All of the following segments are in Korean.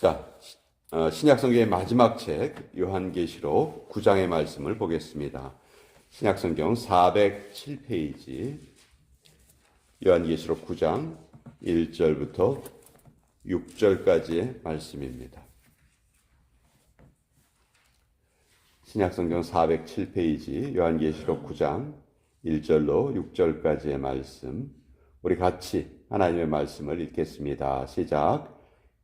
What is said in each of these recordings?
자, 어, 신약성경의 마지막 책 요한계시록 9장의 말씀을 보겠습니다. 신약성경 407페이지 요한계시록 9장 1절부터 6절까지의 말씀입니다. 신약성경 407페이지 요한계시록 9장 1절로 6절까지의 말씀 우리 같이 하나님의 말씀을 읽겠습니다. 시작.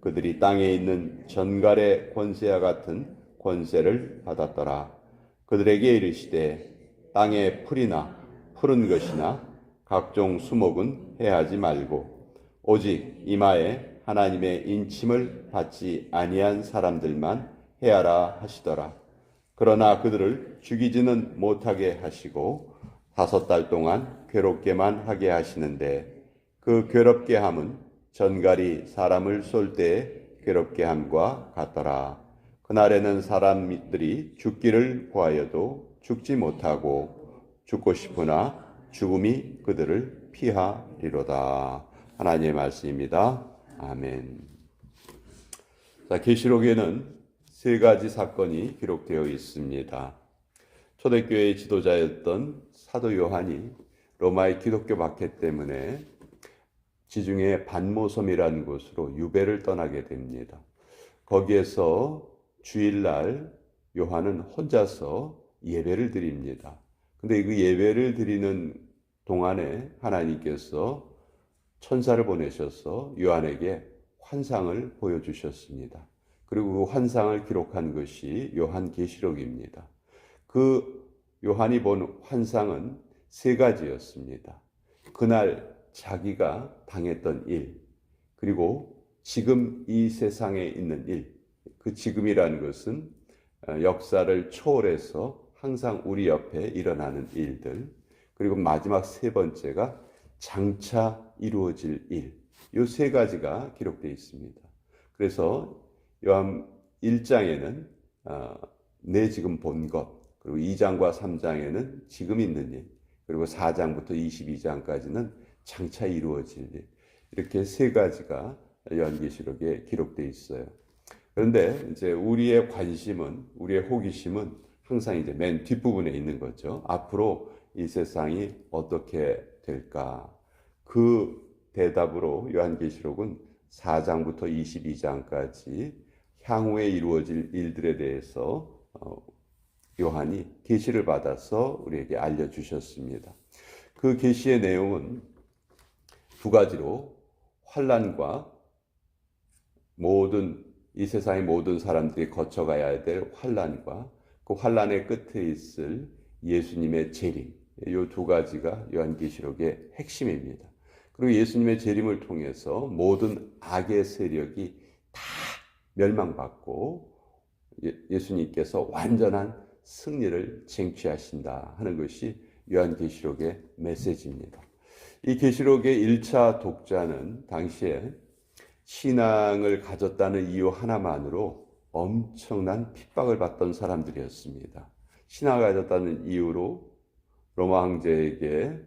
그들이 땅에 있는 전갈의 권세와 같은 권세를 받았더라. 그들에게 이르시되 땅에 풀이나 푸른 것이나 각종 수목은 해하지 말고 오직 이마에 하나님의 인침을 받지 아니한 사람들만 해하라 하시더라. 그러나 그들을 죽이지는 못하게 하시고 다섯 달 동안 괴롭게만 하게 하시는데 그 괴롭게 함은 전갈이 사람을 쏠 때에 괴롭게 함과 같더라. 그날에는 사람들이 죽기를 구하여도 죽지 못하고 죽고 싶으나 죽음이 그들을 피하리로다. 하나님의 말씀입니다. 아멘. 자, 계시록에는 세 가지 사건이 기록되어 있습니다. 초대교회의 지도자였던 사도 요한이 로마의 기독교 박해 때문에 지중해 반모섬이라는 곳으로 유배를 떠나게 됩니다. 거기에서 주일날 요한은 혼자서 예배를 드립니다. 근데 그 예배를 드리는 동안에 하나님께서 천사를 보내셔서 요한에게 환상을 보여주셨습니다. 그리고 그 환상을 기록한 것이 요한계시록입니다. 그 요한이 본 환상은 세 가지였습니다. 그날 자기가 당했던 일, 그리고 지금 이 세상에 있는 일, 그 지금이라는 것은 어, 역사를 초월해서 항상 우리 옆에 일어나는 일들, 그리고 마지막 세 번째가 장차 이루어질 일, 이세 가지가 기록되어 있습니다. 그래서 요한 1장에는 어, 내 지금 본 것, 그리고 2장과 3장에는 지금 있는 일, 그리고 4장부터 22장까지는 장차 이루어질 일. 이렇게 세 가지가 연계시록에 기록되어 있어요. 그런데 이제 우리의 관심은, 우리의 호기심은 항상 이제 맨 뒷부분에 있는 거죠. 앞으로 이 세상이 어떻게 될까? 그 대답으로 요한계시록은 4장부터 22장까지 향후에 이루어질 일들에 대해서 어, 요한이 계시를 받아서 우리에게 알려 주셨습니다. 그 계시의 내용은 두 가지로 환란과 모든 이 세상의 모든 사람들이 거쳐가야 될 환란과 그 환란의 끝에 있을 예수님의 재림 이 두 가지가 요한계시록의 핵심입니다. 그리고 예수님의 재림을 통해서 모든 악의 세력이 다 멸망받고 예, 예수님께서 완전한 승리를 쟁취하신다 하는 것이 요한계시록의 메시지입니다. 이 계시록의 1차 독자는 당시에 신앙을 가졌다는 이유 하나만으로 엄청난 핍박을 받던 사람들이었습니다. 신앙을 가졌다는 이유로 로마 황제에게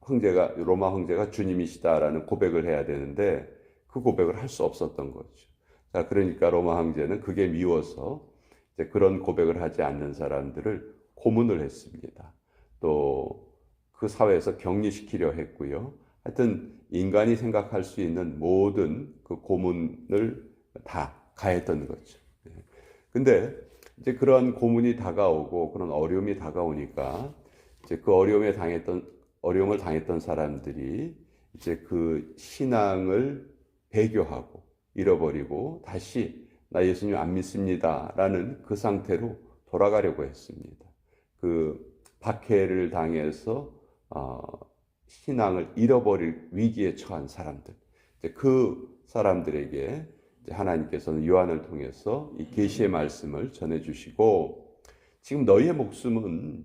황제가 로마 황제가 주님이시다라는 고백을 해야 되는데 그 고백을 할 수 없었던 거죠. 자, 그러니까 로마 황제는 그게 미워서 그런 고백을 하지 않는 사람들을 고문을 했습니다. 또 그 사회에서 격리시키려 했고요. 하여튼 인간이 생각할 수 있는 모든 그 고문을 다 가했던 거죠. 예. 근데 이제 그런 고문이 다가오고 그런 어려움이 다가오니까 이제 그 어려움에 당했던 어려움을 당했던 사람들이 이제 그 신앙을 배교하고 잃어버리고 다시 나 예수님 안 믿습니다. 라는 그 상태로 돌아가려고 했습니다. 그 박해를 당해서 어, 신앙을 잃어버릴 위기에 처한 사람들. 그 사람들에게 하나님께서는 요한을 통해서 이 계시의 말씀을 전해 주시고 지금 너희의 목숨은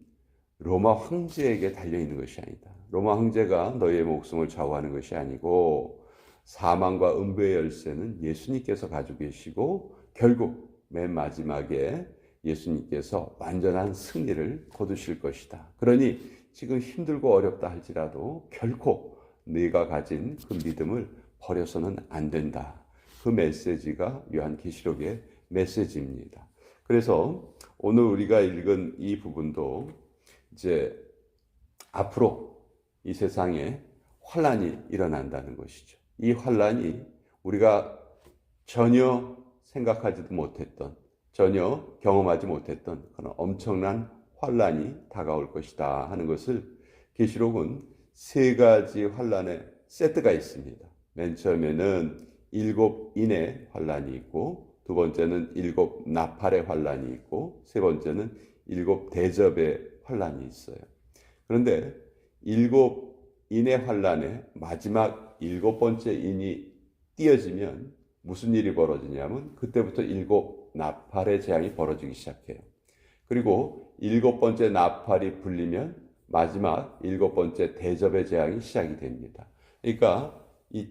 로마 황제에게 달려 있는 것이 아니다. 로마 황제가 너희의 목숨을 좌우하는 것이 아니고 사망과 음부의 열쇠는 예수님께서 가지고 계시고 결국 맨 마지막에 예수님께서 완전한 승리를 거두실 것이다. 그러니 지금 힘들고 어렵다 할지라도 결코 네가 가진 그 믿음을 버려서는 안 된다. 그 메시지가 요한계시록의 메시지입니다. 그래서 오늘 우리가 읽은 이 부분도 이제 앞으로 이 세상에 환란이 일어난다는 것이죠. 이 환란이 우리가 전혀 생각하지도 못했던 전혀 경험하지 못했던 그런 엄청난 환란이 다가올 것이다 하는 것을 계시록은 세 가지 환란의 세트가 있습니다. 맨 처음에는 일곱 인의 환란이 있고 두 번째는 일곱 나팔의 환란이 있고 세 번째는 일곱 대접의 환란이 있어요. 그런데 일곱 인의 환란의 마지막 일곱 번째 인이 띄어지면 무슨 일이 벌어지냐면 그때부터 일곱 나팔의 재앙이 벌어지기 시작해요. 그리고 일곱 번째 나팔이 불리면 마지막 일곱 번째 대접의 재앙이 시작이 됩니다. 그러니까 이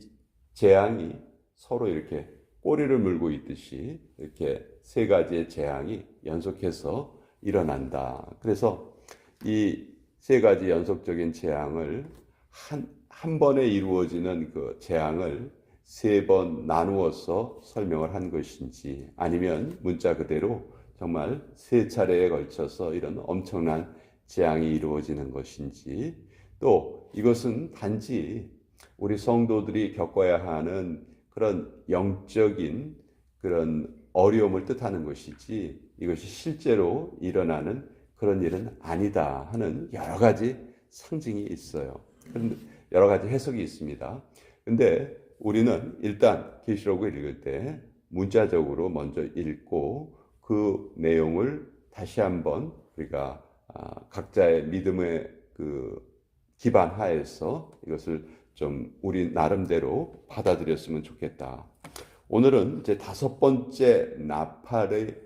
재앙이 서로 이렇게 꼬리를 물고 있듯이 이렇게 세 가지의 재앙이 연속해서 일어난다. 그래서 이 세 가지 연속적인 재앙을 한, 한 번에 이루어지는 그 재앙을 세 번 나누어서 설명을 한 것인지 아니면 문자 그대로 정말 세 차례에 걸쳐서 이런 엄청난 재앙이 이루어지는 것인지 또 이것은 단지 우리 성도들이 겪어야 하는 그런 영적인 그런 어려움을 뜻하는 것이지 이것이 실제로 일어나는 그런 일은 아니다 하는 여러 가지 상징이 있어요. 여러 가지 해석이 있습니다. 근데 우리는 일단 계시록을 읽을 때 문자적으로 먼저 읽고 그 내용을 다시 한번 우리가 아, 각자의 믿음의 그 기반 하에서 이것을 좀 우리 나름대로 받아들였으면 좋겠다. 오늘은 이제 다섯 번째 나팔의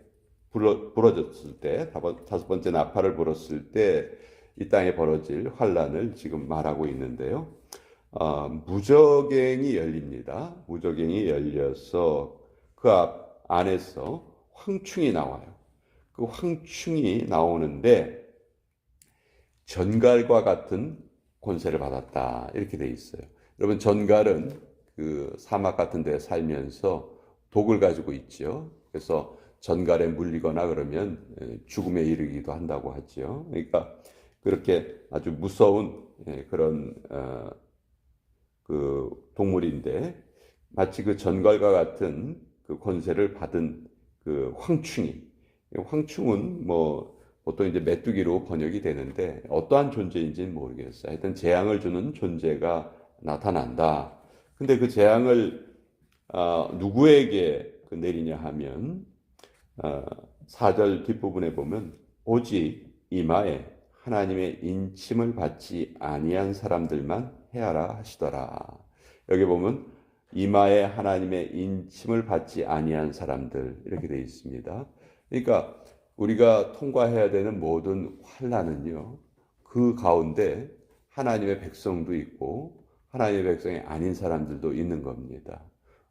불어, 불어졌을 때, 다섯 번째 나팔을 불었을 때 이 땅에 벌어질 환란을 지금 말하고 있는데요. 어, 무적행이 열립니다. 무적행이 열려서 그 앞 안에서 황충이 나와요. 그 황충이 나오는데 전갈과 같은 권세를 받았다 이렇게 돼 있어요. 여러분 전갈은 그 사막 같은 데 살면서 독을 가지고 있죠. 그래서 전갈에 물리거나 그러면 죽음에 이르기도 한다고 하죠. 그러니까 그렇게 아주 무서운 그런 어, 그 동물인데 마치 그 전갈과 같은 그 권세를 받은 그 황충이 황충은 뭐 보통 이제 메뚜기로 번역이 되는데 어떠한 존재인지는 모르겠어요. 하여튼 재앙을 주는 존재가 나타난다. 근데 그 재앙을 어, 누구에게 그 내리냐 하면 어, 4절 뒷부분에 보면 오직 이마에 하나님의 인침을 받지 아니한 사람들만 해하라 하시더라. 여기 보면 이마에 하나님의 인침을 받지 아니한 사람들 이렇게 되어 있습니다. 그러니까 우리가 통과해야 되는 모든 환란은요. 그 가운데 하나님의 백성도 있고 하나님의 백성이 아닌 사람들도 있는 겁니다.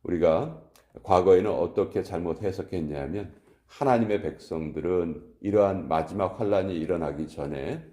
우리가 과거에는 어떻게 잘못 해석했냐면 하나님의 백성들은 이러한 마지막 환란이 일어나기 전에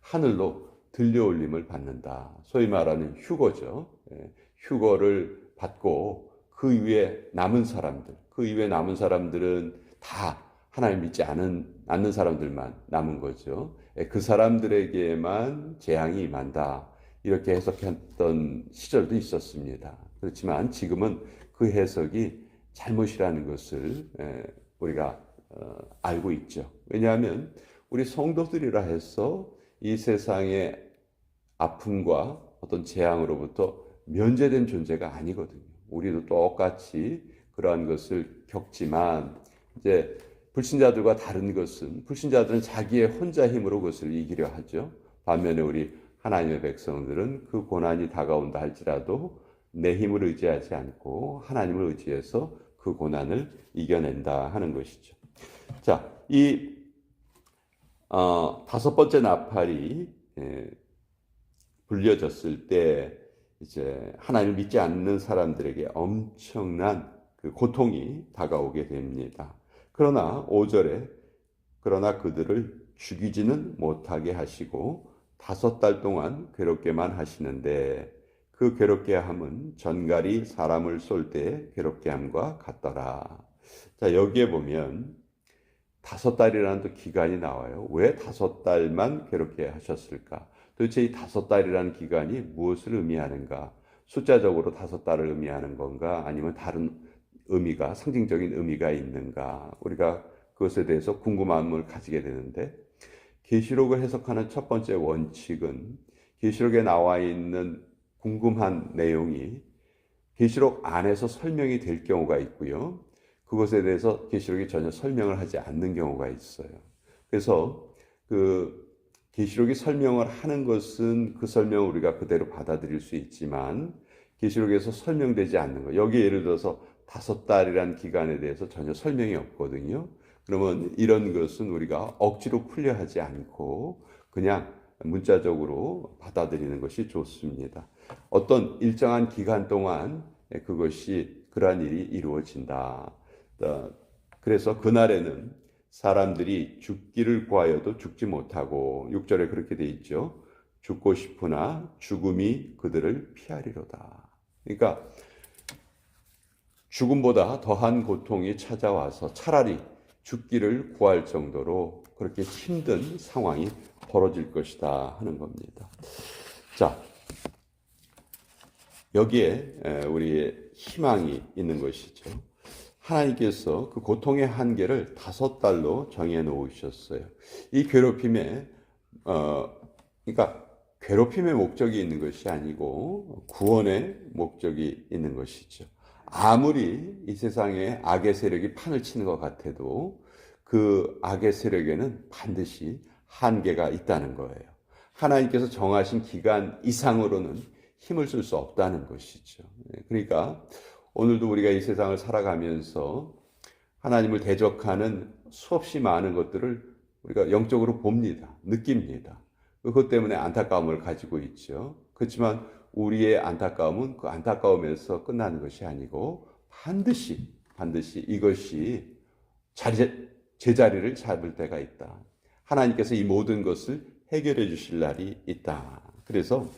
하늘로 들려올림을 받는다. 소위 말하는 휴거죠. 예, 휴거를 받고 그 위에 남은 사람들, 그 위에 남은 사람들은 다 하나님 믿지 않은, 않는 사람들만 남은 거죠. 예, 그 사람들에게만 재앙이 임한다. 이렇게 해석했던 시절도 있었습니다. 그렇지만 지금은 그 해석이 잘못이라는 것을 예, 우리가 어, 알고 있죠. 왜냐하면 우리 성도들이라 해서 이 세상의 아픔과 어떤 재앙으로부터 면제된 존재가 아니거든요. 우리도 똑같이 그러한 것을 겪지만 이제 불신자들과 다른 것은 불신자들은 자기의 혼자 힘으로 그것을 이기려 하죠. 반면에 우리 하나님의 백성들은 그 고난이 다가온다 할지라도 내 힘을 의지하지 않고 하나님을 의지해서 그 고난을 이겨낸다 하는 것이죠. 자, 이 어, 다섯 번째 나팔이 예, 불려졌을 때 이제 하나님을 믿지 않는 사람들에게 엄청난 그 고통이 다가오게 됩니다. 그러나 5절에 그러나 그들을 죽이지는 못하게 하시고 다섯 달 동안 괴롭게만 하시는데 그 괴롭게 함은 전갈이 사람을 쏠 때 괴롭게 함과 같더라. 자, 여기에 보면 다섯 달이라는 또 기간이 나와요. 왜 다섯 달만 괴롭게 하셨을까? 도대체 이 다섯 달이라는 기간이 무엇을 의미하는가? 숫자적으로 다섯 달을 의미하는 건가? 아니면 다른 의미가, 상징적인 의미가 있는가? 우리가 그것에 대해서 궁금함을 가지게 되는데, 계시록을 해석하는 첫 번째 원칙은 계시록에 나와 있는 궁금한 내용이 계시록 안에서 설명이 될 경우가 있고요. 그것에 대해서 계시록이 전혀 설명을 하지 않는 경우가 있어요. 그래서 그 계시록이 설명을 하는 것은 그 설명을 우리가 그대로 받아들일 수 있지만 계시록에서 설명되지 않는 거. 여기 예를 들어서 다섯 달이란 기간에 대해서 전혀 설명이 없거든요. 그러면 이런 것은 우리가 억지로 풀려 하지 않고 그냥 문자적으로 받아들이는 것이 좋습니다. 어떤 일정한 기간 동안 그것이 그러한 일이 이루어진다. 어, 그래서 그날에는 사람들이 죽기를 구하여도 죽지 못하고 6절에 그렇게 돼 있죠. 죽고 싶으나 죽음이 그들을 피하리로다. 그러니까 죽음보다 더한 고통이 찾아와서 차라리 죽기를 구할 정도로 그렇게 힘든 상황이 벌어질 것이다 하는 겁니다. 자, 여기에 우리의 희망이 있는 것이죠. 하나님께서 그 고통의 한계를 다섯 달로 정해 놓으셨어요. 이 괴롭힘에 어 그러니까 괴롭힘의 목적이 있는 것이 아니고 구원의 목적이 있는 것이죠. 아무리 이 세상에 악의 세력이 판을 치는 것 같아도 그 악의 세력에는 반드시 한계가 있다는 거예요. 하나님께서 정하신 기간 이상으로는 힘을 쓸 수 없다는 것이죠. 그러니까 오늘도 우리가 이 세상을 살아가면서 하나님을 대적하는 수없이 많은 것들을 우리가 영적으로 봅니다. 느낍니다. 그것 때문에 안타까움을 가지고 있죠. 그렇지만 우리의 안타까움은 그 안타까움에서 끝나는 것이 아니고 반드시, 반드시 이것이 자리, 제자리를 잡을 때가 있다. 하나님께서 이 모든 것을 해결해 주실 날이 있다. 그래서,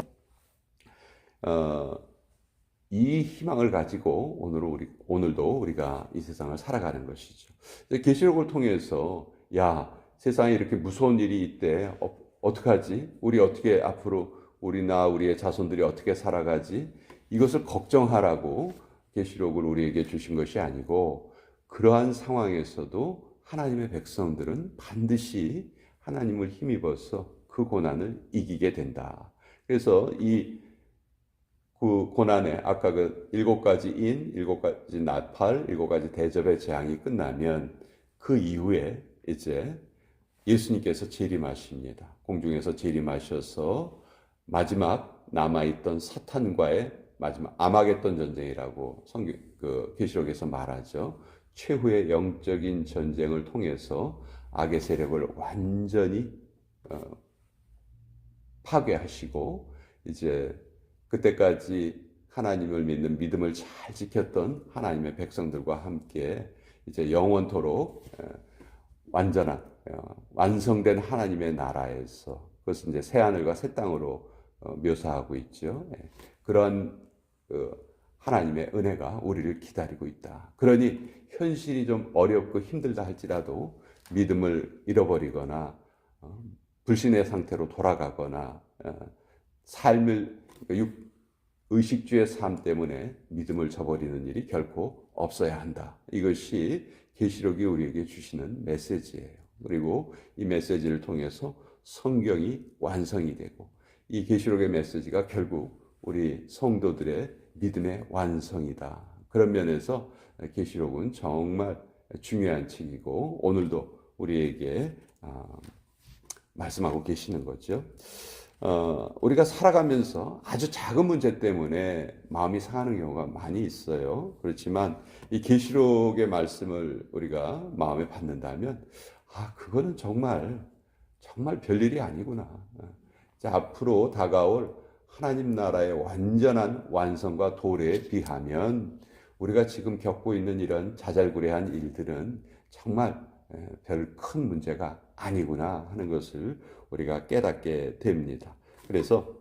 어, 이 희망을 가지고 오늘 우리 오늘도 우리가 이 세상을 살아가는 것이죠. 계시록을 통해서 야 세상에 이렇게 무서운 일이 있대 어, 어떡하지? 우리 어떻게 앞으로 우리나 우리의 자손들이 어떻게 살아가지? 이것을 걱정하라고 계시록을 우리에게 주신 것이 아니고 그러한 상황에서도 하나님의 백성들은 반드시 하나님을 힘입어서 그 고난을 이기게 된다. 그래서 이 그 고난에 아까 그 일곱 가지 인, 일곱 가지 나팔, 일곱 가지 대접의 재앙이 끝나면 그 이후에 이제 예수님께서 재림하십니다. 공중에서 재림하셔서 마지막 남아있던 사탄과의 마지막 아마겟돈 전쟁이라고 성경 그 계시록에서 말하죠. 최후의 영적인 전쟁을 통해서 악의 세력을 완전히 어, 파괴하시고 이제 그때까지 하나님을 믿는 믿음을 잘 지켰던 하나님의 백성들과 함께 이제 영원토록 완전한 어, 완성된 하나님의 나라에서 그것은 이제 새 하늘과 새 땅으로 어, 묘사하고 있죠. 예. 그런 그 하나님의 은혜가 우리를 기다리고 있다. 그러니 현실이 좀 어렵고 힘들다 할지라도 믿음을 잃어버리거나 어, 불신의 상태로 돌아가거나 삶을 그러니까 의식주의 삶 때문에 믿음을 저버리는 일이 결코 없어야 한다. 이것이 계시록이 우리에게 주시는 메시지예요. 그리고 이 메시지를 통해서 성경이 완성이 되고 이 계시록의 메시지가 결국 우리 성도들의 믿음의 완성이다. 그런 면에서 계시록은 정말 중요한 책이고 오늘도 우리에게 아, 말씀하고 계시는 거죠. 어, 우리가 살아가면서 아주 작은 문제 때문에 마음이 상하는 경우가 많이 있어요. 그렇지만 이 계시록의 말씀을 우리가 마음에 받는다면 아, 그거는 정말 정말 별일이 아니구나. 자, 앞으로 다가올 하나님 나라의 완전한 완성과 도래에 비하면 우리가 지금 겪고 있는 이런 자잘구레한 일들은 정말 별 큰 문제가 아니구나 하는 것을 우리가 깨닫게 됩니다. 그래서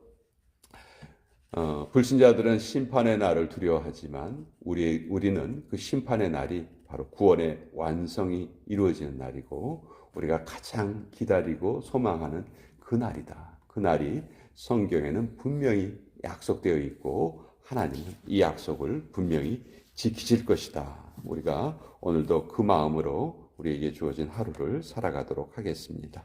어, 불신자들은 심판의 날을 두려워하지만 우리 우리는 그 심판의 날이 바로 구원의 완성이 이루어지는 날이고 우리가 가장 기다리고 소망하는 그 날이다. 그 날이 성경에는 분명히 약속되어 있고 하나님은 이 약속을 분명히 지키실 것이다. 우리가 오늘도 그 마음으로 우리에게 주어진 하루를 살아가도록 하겠습니다.